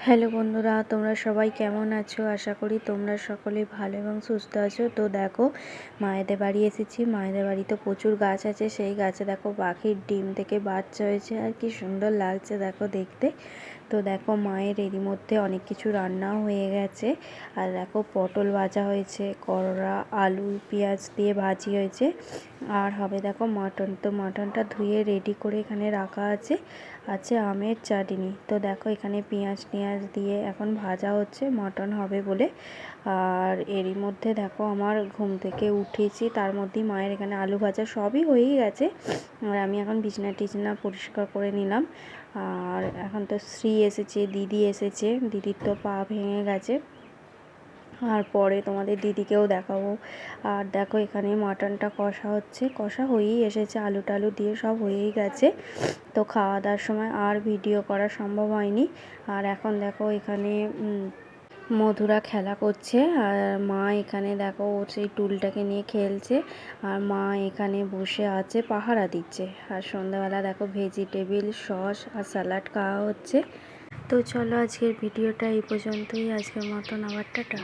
Hello বন্ধুরা, তোমরা সবাই কেমন আছো? আশা করি তোমরা সকলে ভালো এবং সুস্থ আছো। তো দেখো, মায়েদের বাড়ি এসেছি। মায়েদের বাড়িতে প্রচুর গাছ আছে। সেই গাছে দেখো পাখির ডিম থেকে বাচ্চা হয়েছে। আর কি সুন্দর লাগছে দেখো দেখতে। তো দেখো মায়ের এরই মধ্যে অনেক কিছু রান্নাও হয়ে গেছে। আর দেখো পটল ভাজা হয়েছে, করলা, আলু, পেঁয়াজ দিয়ে ভাজি হয়েছে। আর হবে দেখো মাটন, তো মাটনটা ধুয়ে রেডি করে এখানে রাখা আছে। আছে আমের চাটনি। তো দেখো এখানে পেঁয়াজ টেঁয়াজ দিয়ে এখন ভাজা হচ্ছে, মাটন হবে বলে। আর এরই মধ্যে দেখো আমার ঘুম থেকে উঠেছি, তার মধ্যেই মায়ের এখানে আলু ভাজা সবই হয়েই গেছে। আর আমি এখন বিছনা টিছনা পরিষ্কার করে নিলাম। আর এখন তো স্ত্রী এসেছে, দিদি এসেছে, দিদির তো পা ভেঙে গেছে। আর পরে তোমাদের দিদিকেও দেখাবো। আর দেখো এখানে মাটনটা কষা হচ্ছে, কষা হয়েই এসেছে, আলু টালু দিয়ে সব হয়েই গেছে। তো খাওয়া দাওয়ার সময় আর ভিডিও করা সম্ভব হয়নি। আর এখন দেখো এখানে মধুরা খেলা করছে আর মা এখানে দেখো ও সেই টুলটাকে নিয়ে খেলছে আর মা এখানে বসে আছে পাহারা দিচ্ছে। আর সন্ধ্যাবেলা দেখো ভেজিটেবিল, সস আর স্যালাড খাওয়া হচ্ছে। তো চলো আজকের ভিডিওটা এই পর্যন্তই। আজকের মতন আবার টাটা।